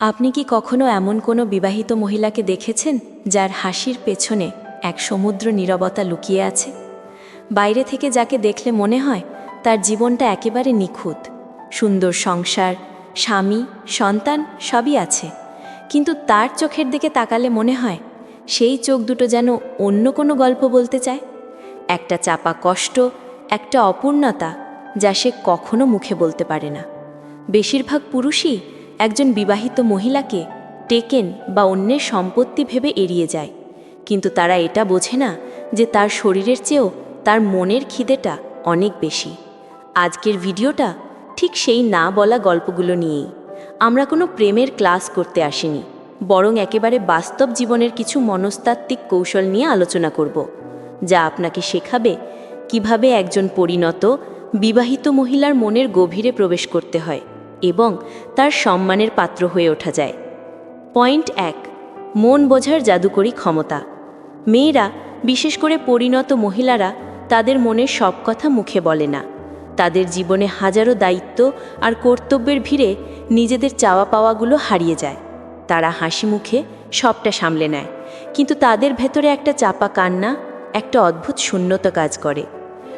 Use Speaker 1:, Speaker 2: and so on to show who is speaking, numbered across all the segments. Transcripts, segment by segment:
Speaker 1: আপনি কি কখনো এমন কোনো বিবাহিত মহিলাকে দেখেছেন, যার হাসির পেছনে এক সমুদ্র নীরবতা লুকিয়ে আছে? বাইরে থেকে যাকে দেখলে মনে হয় তার জীবনটা একেবারে নিখুঁত। সুন্দর সংসার, স্বামী, সন্তান সবই আছে। কিন্তু তার চোখের দিকে তাকালে মনে হয় সেই চোখ দুটো যেন অন্য কোনো গল্প বলতে চায়। একটা চাপা কষ্ট, একটা অপূর্ণতা যা সে কখনো মুখে বলতে পারে না। বেশিরভাগ পুরুষই একজন বিবাহিত মহিলাকে টেকেন বা অন্যের সম্পত্তি ভেবে এড়িয়ে যায়। কিন্তু তারা এটা বোঝে না যে তার শরীরের চেয়েও তার মনের খিদেটা অনেক বেশি। আজকের ভিডিওটা ঠিক সেই না বলা গল্পগুলো নিয়েই। আমরা কোনো প্রেমের ক্লাস করতে আসিনি, বরং একেবারে বাস্তব জীবনের কিছু মনস্তাত্ত্বিক কৌশল নিয়ে আলোচনা করব, যা আপনাকে শেখাবে কীভাবে একজন পরিণত বিবাহিত মহিলার মনের গভীরে প্রবেশ করতে হয়। এবং তার সম্মানের পাত্র হয়ে ওঠা যায়। পয়েন্ট এক, মন বোঝার জাদুকরী ক্ষমতা। মেয়েরা, বিশেষ করে পরিণত মহিলারা, তাদের মনের সব কথা মুখে বলে না। তাদের জীবনে হাজারো দায়িত্ব আর কর্তব্যের ভিড়ে নিজেদের চাওয়া পাওয়াগুলো হারিয়ে যায়। তারা হাসি মুখে সবটা সামলে নেয়। কিন্তু তাদের ভেতরে একটা চাপা কান্না, একটা অদ্ভুত শূন্যতা কাজ করে।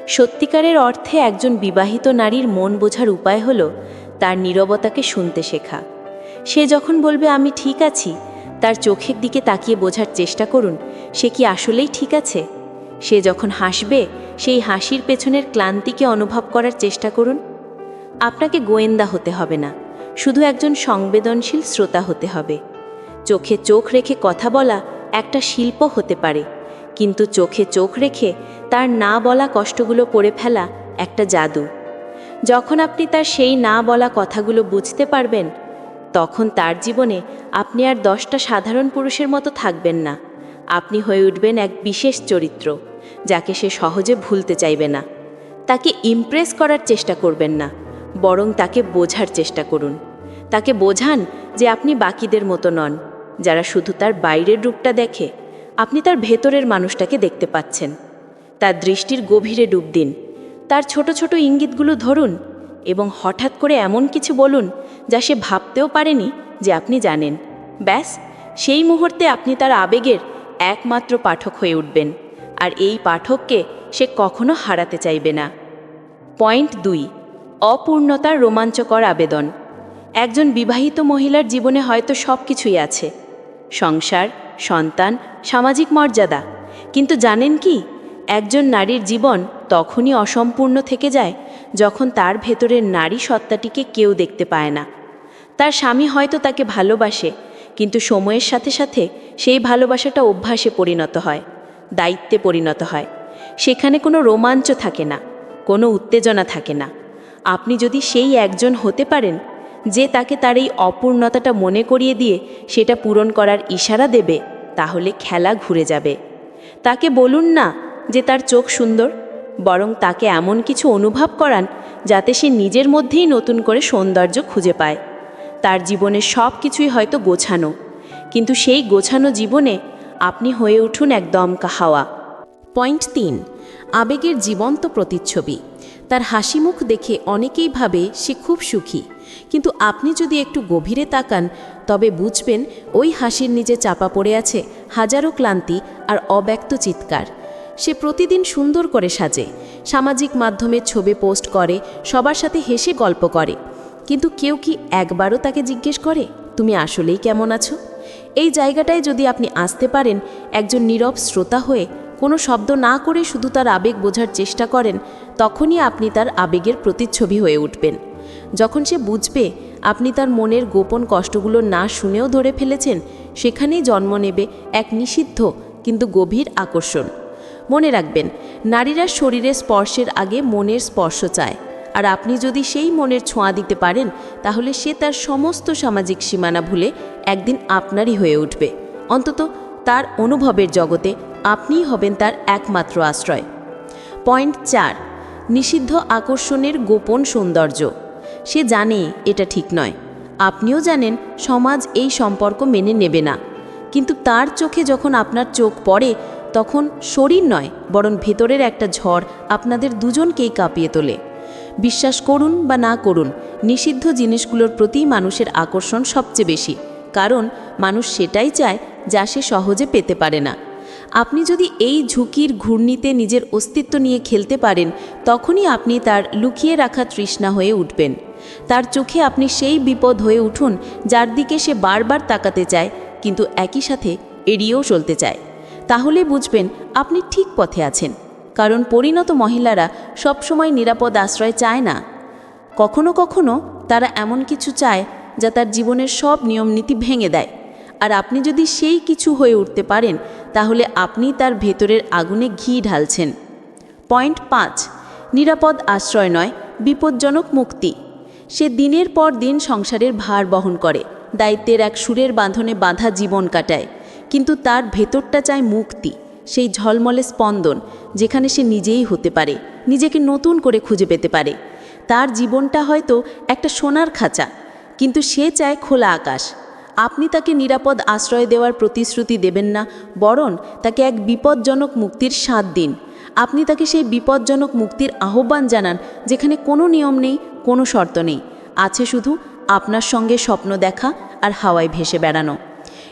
Speaker 1: সত্যিকারের অর্থে একজন বিবাহিত নারীর মন বোঝার উপায় হলো তার নীরবতাকে শুনতে শেখা। সে যখন বলবে, আমি ঠিক আছি তার চোখের দিকে তাকিয়ে বোঝার চেষ্টা করুন, সে কি আসলেই ঠিক আছে? সে যখন হাসবে, সেই হাসির পেছনের ক্লান্তিকে অনুভব করার চেষ্টা করুন। আপনাকে গোয়েন্দা হতে হবে না, শুধু একজন সংবেদনশীল শ্রোতা হতে হবে। চোখে চোখ রেখে কথা বলা একটা শিল্প হতে পারে, কিন্তু চোখে চোখ রেখে তার না বলা কষ্টগুলো পড়ে ফেলা একটা জাদু। যখন আপনি তার সেই না বলা কথাগুলো বুঝতে পারবেন, তখন তার জীবনে আপনি আর দশটা সাধারণ পুরুষের মতো থাকবেন না। আপনি হয়ে উঠবেন এক বিশেষ চরিত্র, যাকে সে সহজে ভুলতে চাইবে না। তাকে ইমপ্রেস করার চেষ্টা করবেন না, বরং তাকে বোঝার চেষ্টা করুন। তাকে বোঝান যে আপনি বাকিদের মতো নন, যারা শুধু তার বাইরের রূপটা দেখে, আপনি তার ভেতরের মানুষটাকে দেখতে পাচ্ছেন। তার দৃষ্টির গভীরে ডুব দিন। তার ছোট ছোট ইঙ্গিতগুলো ধরুন এবং হঠাৎ করে এমন কিছু বলুন যা সে ভাবতেও পারেনি যে আপনি জানেন। ব্যাস, সেই মুহূর্তে আপনি তার আবেগের একমাত্র পাঠক হয়ে উঠবেন আর এই পাঠককে সে কখনো হারাতে চাইবে না। পয়েন্ট দুই, অপূর্ণতার রোমাঞ্চকর আবেদন। একজন বিবাহিত মহিলার জীবনে হয়তো সব কিছুই আছে। সংসার, সন্তান, সামাজিক মর্যাদা। কিন্তু জানেন কি? একজন নারীর জীবন তখনই অসম্পূর্ণ থেকে যায় যখন তার ভেতরের নারী সত্তাটিকে কেউ দেখতে পায় না। তার স্বামী হয়তো তাকে ভালোবাসে, কিন্তু সময়ের সাথে সাথে সেই ভালোবাসাটা অভ্যাসে পরিণত হয়, দায়িত্বে পরিণত হয়। সেখানে কোনো রোমাঞ্চ থাকে না, কোনো উত্তেজনা থাকে না। আপনি যদি সেই একজন হতে পারেন, যে তাকে তার এই অপূর্ণতাটা মনে করিয়ে দিয়ে সেটা পূরণ করার ইশারা দেবে, তাহলে খেলা ঘুরে যাবে। তাকে বলুন না যে তার চোখ সুন্দর, বরং তাকে এমন কিছু অনুভব করান যাতে সে নিজের মধ্যেই নতুন করে সৌন্দর্য খুঁজে পায়। তার জীবনে সব কিছুই হয়তো গোছানো, কিন্তু সেই গোছানো জীবনে আপনি হয়ে উঠুন এক দমকা হাওয়া।
Speaker 2: পয়েন্ট তিন, আবেগের জীবন্ত প্রতিচ্ছবি। তার হাসি মুখ দেখে অনেকেই ভাবে সে খুব সুখী, কিন্তু আপনি যদি একটু গভীরে তাকান, তবে বুঝবেন ওই হাসির নিচে চাপা পড়ে আছে হাজারো ক্লান্তি আর অব্যক্ত চিৎকার। সে প্রতিদিন সুন্দর করে সাজে। সামাজিক মাধ্যমে ছবি পোস্ট করে, সবার সাথে হেসে গল্প করে। কিন্তু কেউ কি একবারও তাকে জিজ্ঞেস করে, তুমি আসলেই কেমন আছো? এই জায়গাটায় যদি আপনি আসতে পারেন, একজন নীরব শ্রোতা হয়ে কোনো শব্দ না করে শুধু তার আবেগ বোঝার চেষ্টা করেন, তখনই আপনি তার আবেগের প্রতিচ্ছবি হয়ে উঠবেন। যখন সে বুঝবে আপনি তার মনের গোপন কষ্টগুলো না শুনেও ধরে ফেলেছেন, সেখানেই জন্ম নেবে এক নিষিদ্ধ কিন্তু গভীর আকর্ষণ। মনে রাখবেন, নারীরা শরীরের স্পর্শের আগে মনের স্পর্শ চায়। আর আপনি যদি সেই মনের ছোঁয়া দিতে পারেন, তাহলে সে তার সমস্ত সামাজিক সীমানা ভুলে একদিন আপনারই হয়ে উঠবে। অন্তত তার অনুভবের জগতে আপনিই হবেন তার একমাত্র আশ্রয়। পয়েন্ট চার, নিষিদ্ধ আকর্ষণের গোপন সৌন্দর্য। সে জানে এটা ঠিক নয়। আপনিও জানেন, সমাজ এই সম্পর্ক মেনে নেবে না। কিন্তু তার চোখে যখন আপনার চোখ পড়ে তখন শরীর নয়, বরং ভেতরের একটা ঝড় আপনাদের দুজনকেই কাঁপিয়ে তোলে। বিশ্বাস করুন বা না করুন, নিষিদ্ধ জিনিসগুলোর প্রতি মানুষের আকর্ষণ সবচেয়ে বেশি, কারণ মানুষ সেটাই চায় যা সে সহজে পেতে পারে না। আপনি যদি এই ঝুঁকির ঘূর্ণিতে নিজের অস্তিত্ব নিয়ে খেলতে পারেন, তখনই আপনি তার লুকিয়ে রাখা তৃষ্ণা হয়ে উঠবেন। তার চোখে আপনি সেই বিপদ হয়ে উঠুন যার দিকে সে বারবার তাকাতে চায়, কিন্তু একই সাথে এড়িয়েও চলতে চায়। তাহলে বুঝবেন আপনি ঠিক পথে আছেন, কারণ পরিণত মহিলারা সবসময় নিরাপদ আশ্রয় চায় না। কখনো কখনো তারা এমন কিছু চায় যা তার জীবনের সব নিয়মনীতি ভেঙে দেয়। আর আপনি যদি সেই কিছু হয়ে উঠতে পারেন, তাহলে আপনি তার ভেতরের আগুনে ঘি ঢালছেন। পয়েন্ট পাঁচ, নিরাপদ আশ্রয় নয়, বিপজ্জনক মুক্তি। সে দিনের পর দিন সংসারের ভার বহন করে, দায়িত্বের এক সুরের বাঁধনে বাঁধা জীবন কাটায়। কিন্তু তার ভেতরটা চায় মুক্তি, সেই ঝলমলে স্পন্দন, যেখানে সে নিজেই হতে পারে, নিজেকে নতুন করে খুঁজে পেতে পারে। তার জীবনটা হয়তো একটা সোনার খাঁচা, কিন্তু সে চায় খোলা আকাশ। আপনি তাকে নিরাপদ আশ্রয় দেওয়ার প্রতিশ্রুতি দেবেন না, বরং তাকে এক বিপজ্জনক মুক্তির স্বাদ দিন। আপনি তাকে সেই বিপজ্জনক মুক্তির আহ্বান জানান, যেখানে কোনো নিয়ম নেই, কোনো শর্ত নেই। আছে শুধু আপনার সঙ্গে স্বপ্ন দেখা আর হাওয়ায় ভেসে বেড়ানো।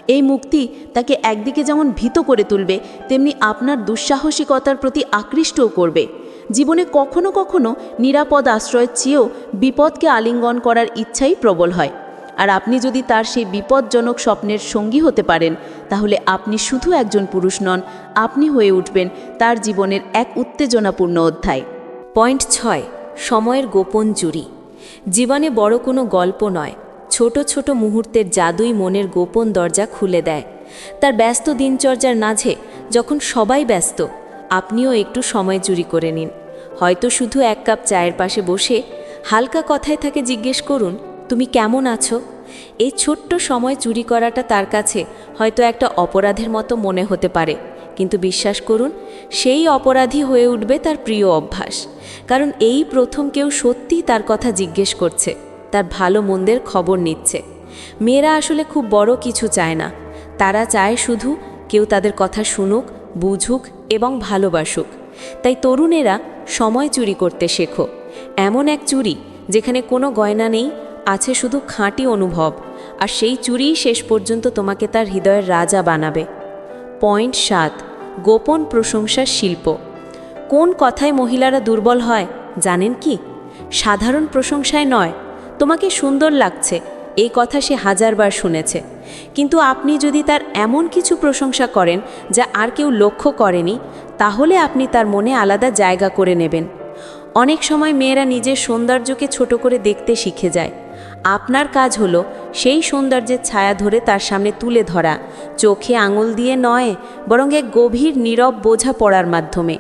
Speaker 2: এই মুক্তি তাকে একদিকে যেমন ভীত করে তুলবে, তেমনি আপনার দুঃসাহসিকতার প্রতি আকৃষ্টও করবে। জীবনে কখনো কখনো নিরাপদ আশ্রয়ের চেয়েও বিপদকে আলিঙ্গন করার ইচ্ছাই প্রবল হয়। আর আপনি যদি তার সেই বিপজ্জনক স্বপ্নের সঙ্গী হতে পারেন, তাহলে আপনি শুধু একজন পুরুষ নন, আপনি হয়ে উঠবেন তার জীবনের এক উত্তেজনাপূর্ণ অধ্যায়।
Speaker 1: পয়েন্ট ছয়, সময়ের গোপন জুরি জীবনে বড় কোনো গল্প নয় ছোট ছোট মুহূর্তের জাদুই মনের গোপন দরজা খুলে দেয়। তার ব্যস্ত দিনচর্যার মাঝে যখন সবাই ব্যস্ত, আপনিও একটু সময় চুরি করে নিন। হয়তো শুধু এক কাপ চায়ের পাশে বসে হালকা কথায় তাকে জিজ্ঞেস করুন, তুমি কেমন আছো? এই ছোট্ট সময় চুরি করাটা তার কাছে হয়তো একটা অপরাধের মতো মনে হতে পারে। কিন্তু বিশ্বাস করুন, সেই অপরাধী হয়ে উঠবে তার প্রিয় অভ্যাস। কারণ এই প্রথম কেউ সত্যিই তার কথা জিজ্ঞেস করছে। তার ভালো মন্দের খবর নিচ্ছে। মেয়েরা আসলে খুব বড় কিছু চায় না। তারা চায় শুধু কেউ তাদের কথা শুনুক, বুঝুক এবং ভালোবাসুক। তাই তরুণেরা সময় চুরি করতে শেখো। এমন এক চুরি যেখানে কোনো গয়না নেই, আছে শুধু খাঁটি অনুভব। আর সেই চুরিই শেষ পর্যন্ত তোমাকে তার হৃদয়ের রাজা বানাবে। পয়েন্ট সাত, গোপন প্রশংসার শিল্প। কোন কথায় মহিলারা দুর্বল হয় জানেন কি? সাধারণ প্রশংসায় নয় তোমাকে সুন্দর লাগছে, এই কথা সে হাজারবার শুনেছে। কিন্তু আপনি যদি তার এমন কিছু প্রশংসা করেন, যা আর কেউ লক্ষ্য করেনি, তাহলে আপনি তার মনে আলাদা জায়গা করে নেবেন। অনেক সময় মেয়েরা নিজের সৌন্দর্যকে ছোট করে দেখতে শিখে যায়। আপনার কাজ হলো সেই সৌন্দর্যের ছায়া ধরে তার সামনে তুলে ধরা, চোখে আঙুল দিয়ে নয়, বরং এক গভীর নীরব বোঝা পড়ার মাধ্যমে।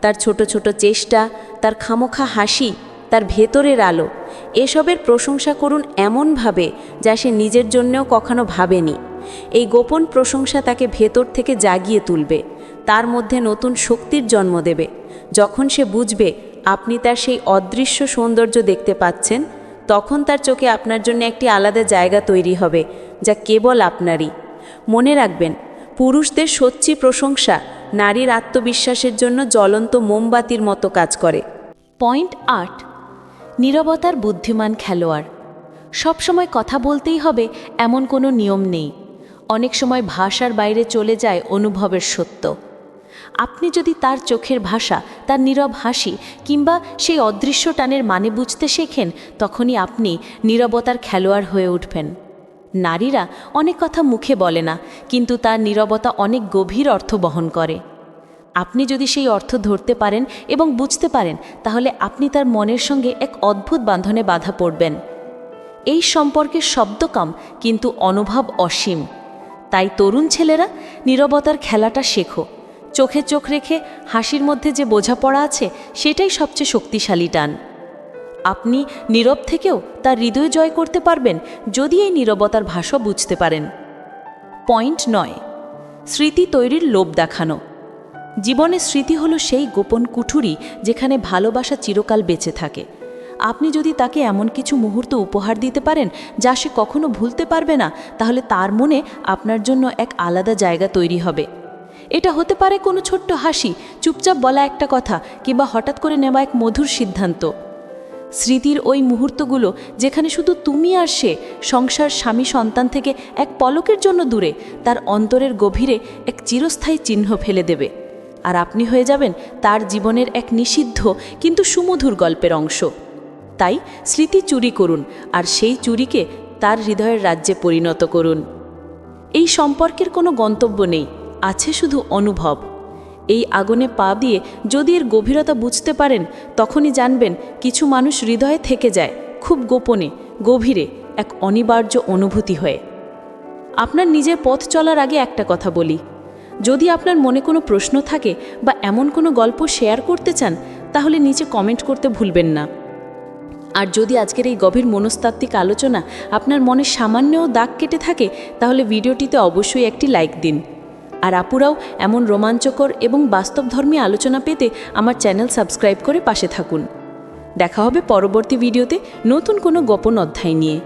Speaker 1: তার ছোট ছোট চেষ্টা, তার খামোখা হাসি, তার ভেতরের আলো এসবের প্রশংসা করুন এমনভাবে যা সে নিজের জন্যও কখনো ভাবেনি। এই গোপন প্রশংসা তাকে ভেতর থেকে জাগিয়ে তুলবে, তার মধ্যে নতুন শক্তির জন্ম দেবে। যখন সে বুঝবে আপনি তার সেই অদৃশ্য সৌন্দর্য দেখতে পাচ্ছেন, তখন তার চোখে আপনার জন্য একটি আলাদা জায়গা তৈরি হবে যা কেবল আপনারই। মনে রাখবেন, পুরুষদের সচ্চি প্রশংসা নারীর আত্মবিশ্বাসের জন্য জ্বলন্ত মোমবাতির মতো কাজ করে। পয়েন্ট আট নীরবতার বুদ্ধিমান খেলোয়াড়। সবসময় কথা বলতেই হবে, এমন কোনো নিয়ম নেই। অনেক সময় ভাষার বাইরে চলে যায় অনুভবের সত্য। আপনি যদি তার চোখের ভাষা, তার নীরব হাসি কিংবা সেই অদৃশ্য টানের মানে বুঝতে শেখেন, তখনই আপনি নীরবতার খেলোয়াড় হয়ে উঠবেন। নারীরা অনেক কথা মুখে বলে না, কিন্তু তার নীরবতা অনেক গভীর অর্থ বহন করে। আপনি যদি সেই অর্থ ধরতে পারেন এবং বুঝতে পারেন, তাহলে আপনি তার মনের সঙ্গে এক অদ্ভুত বাঁধনে বাধা পড়বেন। এই সম্পর্কের শব্দ কম কিন্তু অনুভব অসীম। তাই তরুণ ছেলেরা নীরবতার খেলাটা শেখো। চোখে চোখ রেখে হাসির মধ্যে যে বোঝাপড়া আছে, সেটাই সবচেয়ে শক্তিশালী টান। আপনি নীরব থেকেও তার হৃদয় জয় করতে পারবেন যদি এই নীরবতার ভাষা বুঝতে পারেন। পয়েন্ট নয়, স্মৃতি তৈরির লোভ দেখানো। জীবনের স্মৃতি হলো সেই গোপন কুঠুরি যেখানে ভালোবাসা চিরকাল বেঁচে থাকে। আপনি যদি তাকে এমন কিছু মুহূর্ত উপহার দিতে পারেন যা সে কখনো ভুলতে পারবে না, তাহলে তার মনে আপনার জন্য এক আলাদা জায়গা তৈরি হবে। এটা হতে পারে কোনো ছোট্ট হাসি, চুপচাপ বলা একটা কথা কিংবা হঠাৎ করে নেওয়া এক মধুর সিদ্ধান্ত। স্মৃতির ওই মুহূর্তগুলো যেখানে শুধু তুমি আর সে, সংসার, স্বামী, সন্তান থেকে এক পলকের জন্য দূরে, তার অন্তরের গভীরে এক চিরস্থায়ী চিহ্ন ফেলে দেবে। আর আপনি হয়ে যাবেন তার জীবনের এক নিষিদ্ধ, কিন্তু সুমধুর গল্পের অংশ। তাই স্মৃতি চুরি করুন আর সেই চুরিকে তার হৃদয়ের রাজ্যে পরিণত করুন। এই সম্পর্কের কোনো গন্তব্য নেই, আছে শুধু অনুভব। এই আগুনে পা দিয়ে যদি এর গভীরতা বুঝতে পারেন, তখনই জানবেন কিছু মানুষ হৃদয়ে থেকে যায়, খুব গোপনে, গভীরে, এক অনিবার্য অনুভূতি হয়ে। আপনার নিজের পথ চলার আগে একটা কথা বলি। যদি আপনার মনে কোনো প্রশ্ন থাকে বা এমন কোনো গল্প শেয়ার করতে চান, তাহলে নিচে কমেন্ট করতে ভুলবেন না। আর যদি আজকের এই গভীর মনস্তাত্ত্বিক আলোচনা আপনার মনে সামান্যও দাগ কেটে থাকে, তাহলে ভিডিওটিতে অবশ্যই একটি লাইক দিন। আর আপুরাও এমন রোমাঞ্চকর এবং বাস্তবধর্মী আলোচনা পেতে আমার চ্যানেল সাবস্ক্রাইব করে পাশে থাকুন। দেখা হবে পরবর্তী ভিডিওতে নতুন কোনো গোপন অধ্যায় নিয়ে।